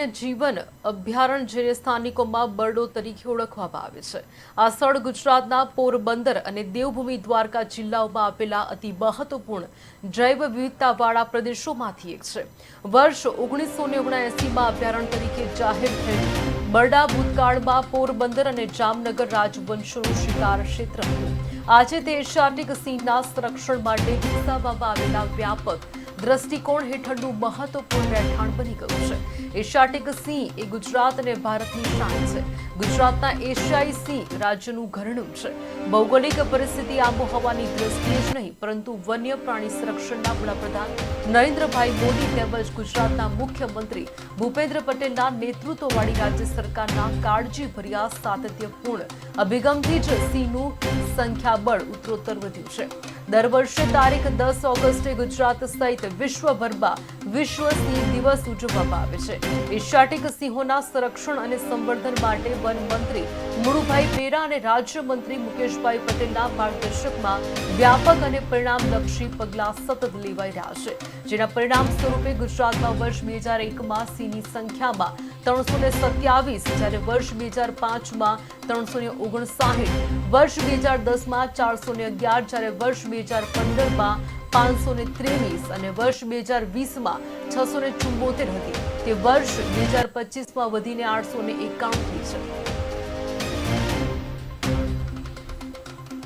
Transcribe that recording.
વન્યજીવન અભયારણ્ય જેને સ્થાનિકોમાં બરડો તરીકે ઓળખવામાં આવે છે. આ સ્થળ ગુજરાતના પોરબંદર અને દેવભૂમિ દ્વારકા જિલ્લાઓમાં આપેલા અતિ મહત્વપૂર્ણ જૈવ વિવિધતાવાળા પ્રદેશોમાંથી એક છે. વર્ષ ઓગણીસો ને ઓગણએસીમાં અભયારણ્ય તરીકે જાહેર થયેલ બરડા ભૂતકાળમાં પોરબંદર અને જામનગર રાજવંશોનું શિકાર ક્ષેત્ર હતું. આજે તે એશિયાટિક સિંહના સંરક્ષણ માટે વિકસાવવામાં આવેલા વ્યાપક દ્રષ્ટિકોણ હેઠળનું મહત્વપૂર્ણ રહેઠાણ બની ગયું છે. એશિયાટિક સિંહ એ ગુજરાત અને ભારતની શાન છે. ગુજરાતના એશિયાઈ સિંહ રાજ્યનું ઘરણું છે. ભૌગોલિક પરિસ્થિતિ આબોહવાની દ્રષ્ટિએ જ નહીં, પરંતુ વન્ય પ્રાણી સંરક્ષણના વડાપ્રધાન નરેન્દ્રભાઈ મોદી તેમજ ગુજરાતના મુખ્યમંત્રી ભૂપેન્દ્ર પટેલના નેતૃત્વવાળી રાજ્ય સરકારના કાળજીભર્યા સાતત્યપૂર્ણ અભિગમથી જ સિંહનું સંખ્યાબળ ઉત્તરોત્તર વધ્યું છે. દર વર્ષે તારીખ દસ ઓગસ્ટે ગુજરાત સહિત વિશ્વભરમાં વિશ્વ સિંહ દિવસ ઉજવવામાં આવે છે. એશિયાટિક સિંહોના સંરક્ષણ અને સંવર્ધન માટે વન મંત્રી મુળુભાઈ પેરા અને રાજ્યમંત્રી મુકેશભાઈ પટેલના માર્ગદર્શકમાં વ્યાપક અને પરિણામલક્ષી પગલાં સતત લેવાઈ રહ્યા છે. જેના પરિણામ સ્વરૂપે ગુજરાતમાં વર્ષ બે હજાર એકમાં સિંહની સંખ્યામાં ત્રણસો ને સત્યાવીસ, જ્યારે વર્ષ બે હજાર પાંચમાં ત્રણસો ને ઓગણસાહીઠ વર્ષ બે હજાર દસમાં ચારસો ને અગિયાર, જ્યારે વર્ષ બે હજાર પંદરમાં પાંચસો ને ત્રેવીસ અને વર્ષ બે હજાર વીસમાં છસો ને ચુંબોતેર હતી. તે વર્ષ બે હજાર પચીસમાં વધીને આઠસો ને એકાણું થઈ છે.